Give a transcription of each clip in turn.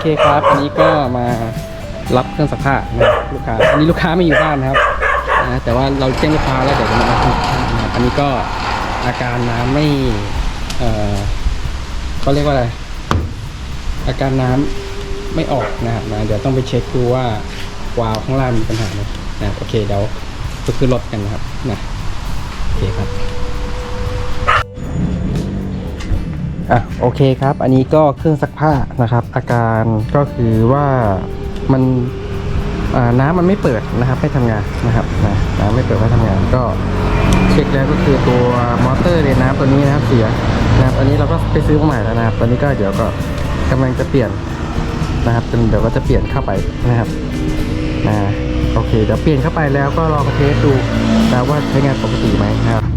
เคครับ อันนี้ก็มารับเครื่องซักผ้านะลูกค้า อันนี้ลูกค้าไม่อยู่บ้านนะครับนะแต่ว่าเราแจ้งลูกค้าแล้วเดี๋ยวจะมารับเครื่องซักผ้านะครับอันนี้ก็อาการน้ำไม่ เอ่อเขาเรียกว่าอะไร อาการน้ำไม่ออกนะครับนะเดี๋ยวต้องไปเช็คดูว่าวาล์วข้างล่างมีปัญหาไหมนะโอเคเดี๋ยวไปขึ้นรถกันนะครับนะโอเคครับ อะโอเคครับ อันนี้ก็เครื่องซักผ้านะครับ อาการก็คือว่ามันน้ำมันไม่เปิดนะครับไม่ทำงานนะครับนะน้ำไม่เปิดไม่ทำงานก็เช็คแล้วก็คือตัวมอเตอร์เรียนน้ำตัวนี้นะครับเสียนะครับอันนี้เราก็ไปซื้อมาใหม่แล้วนะครับตอนนี้ก็เดี๋ยวก็กำลังจะเปลี่ยนนะครับเดี๋ยวก็จะเปลี่ยนเข้าไปนะครับนะโอเคเดี๋ยวเปลี่ยนเข้าไปแล้วก็ลองเทสดูนะว่าใช้งานปกติไหมนะครับ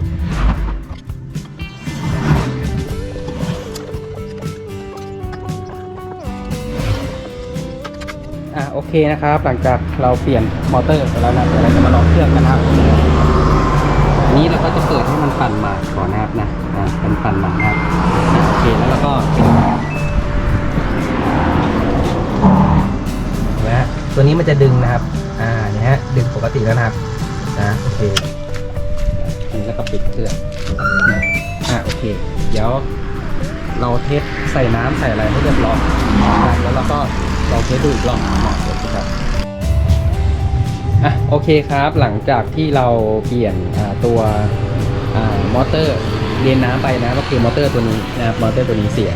เคนะครับ หลังจากเราเปลี่ยนมอเตอร์ไปแล้วนะเดี๋ยวเราจะมาลองเครื่องกันนะครับอันนี้เราก็จะเปิดให้มันปั่นมาก่อนนะครับนะอ่าเป็นปั่นมานะครับโอเคแล้วเราก็ปิดเนะตัวนี้มันจะดึงนะครับ อ่าเนี่ยฮะดึงปกติแล้วนะครับนะโอเคนนี้แล้วก็ปิดเครื่องอ่าโอเค เดี๋ยวเราเทสใส่น้ำใส่อะไรให้เรียบร้อยนแล้วเราก็ลองเทสดูอีกรอบ ครับอะโอเคครับหลังจากที่เราเปลี่ยนตัวอมอเตอร์เรียนน้ำไปนะก็คือมอเตอร์ตัวนี้นะครับมอเตอร์ตัวนี้เสีย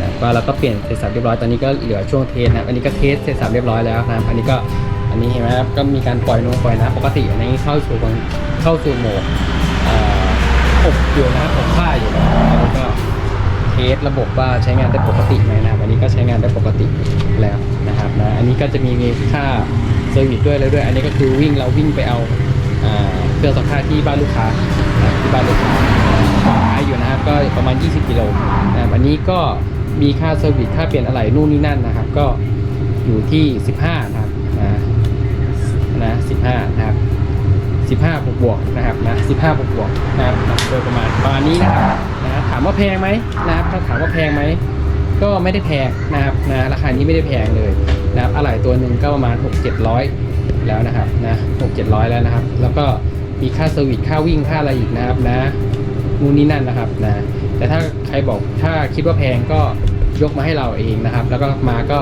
นะก็เราก็เปลี่ยนเสร็จสับเรียบร้อยตอนนี้ก็เหลือช่วงเทสนะอันนี้ก็เทสเสร็จสับเรียบร้อยแล้วนะครับอันนี้ก็อันนี้เห็นไหมครับก็มีการปล่อยนมปล่อยน้ำปกติอันนี้เข้าสู่เข้าสู่โหมดอ่าอบอยู่นะอบผ้าอยู่นะครับอันนี้ก็เทสระบบว่าใช้งานได้ปกติไหมนะอันนี้ก็ใช้งานได้ปกติแล้วนะครับ นี้ก็จะมีค่าเซอร์วิสด้วยเลยด้วย อันนี้ก็คือวิ่งเราวิ่งไปเอาเครื่องซักผ้าที่บ้านลูกค้าที่บ้านลูกค้าขายอยู่นะครับก็ประมาณ 20 กิโลนะครับอันนี้ก็มีค่าเซอร์วิสค่าเปลี่ยนอะไหล่นู่นนี่นั่นนะครับ ก็อยู่ที่ 15 นะครับนะนะ15 นะครับ15บวกบวกนะครับนะ15บวกบวกนะครับโดยประมาณประมาณนี้นะครับนะถามว่าแพงไหมนะครับถ้าถามว่าแพงไหมก็ไม่ได้แพงนะครับนะราคานี้ไม่ได้แพงเลย นะครับอะไหล่ตัวหนึ่งก็ประมาณ 6 700 แล้วนะครับนะ6 700 แล้วนะครับ แล้วก็มีค่าเซอร์วิสค่าวิ่งค่าอะไรอีกนะครับนะนู่นนี่นั่นนะครับนะแต่ถ้าใครบอกถ้าคิดว่าแพงก็ยกมาให้เราเองนะครับ แล้วก็มาก็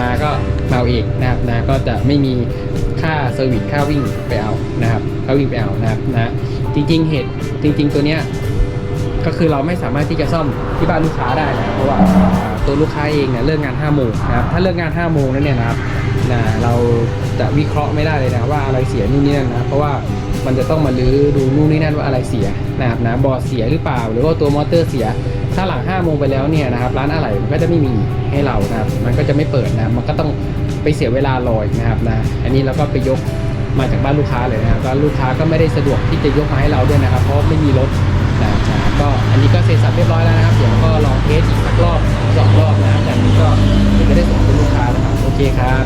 มาก็มาเอาเองนะครับนะก็จะไม่มีค่าเซอร์วิสค่าวิ่งไปเอานะครับค่าวิ่งไปเอานะครับนะจริงๆเหตุจริง ๆ ตัวเนี้ยก็คือเราไม่สามารถที่จะซ่อมที่บ้านลูกค้าได้นะเพราะว่า ตัวลูกค้าเองเนี่ยเลิกงาน5โมงนะครับถ้าเลิกงาน5โมงนั้นเนี่ยนะครับนะเราจะวิเคราะห์ไม่ได้เลยนะว่าอะไรเสียนู่นนี่นั่นนะเพราะว่ามันจะต้องมาลื้อดูนู่นนี่นั่นว่าอะไรเสียนะครับนะบอร์ดเสียหรือเปล่า หรือว่าตัวมอเตอร์เสีย ถ้าหลัง5โมงไปแล้วเนี่ยนะครับร้านอะไหล่มันก็จะไม่มีให้เรานะครับมันก็จะไม่เปิดนะมันก็ต้องไปเสียเวลารออีกนะครับนะอันนี้เราก็ไปยกมาจากบ้านลูกค้าเลยนะครับแล้วลูกค้าก็ไม่ได้สะดวกที่จะยกมาให้เราด้วยนะครับ เพราะไม่มีรถนะครับ ก็อันนี้ก็เสร็จสับเรียบร้อยแล้วนะครับ เดี๋ยวก็ลองเทสอีกสักรอบสองรอบนะครับจากนี้ก็เดี๋ยวจะได้ส่งให้ลูกค้านะครับโอเคครับ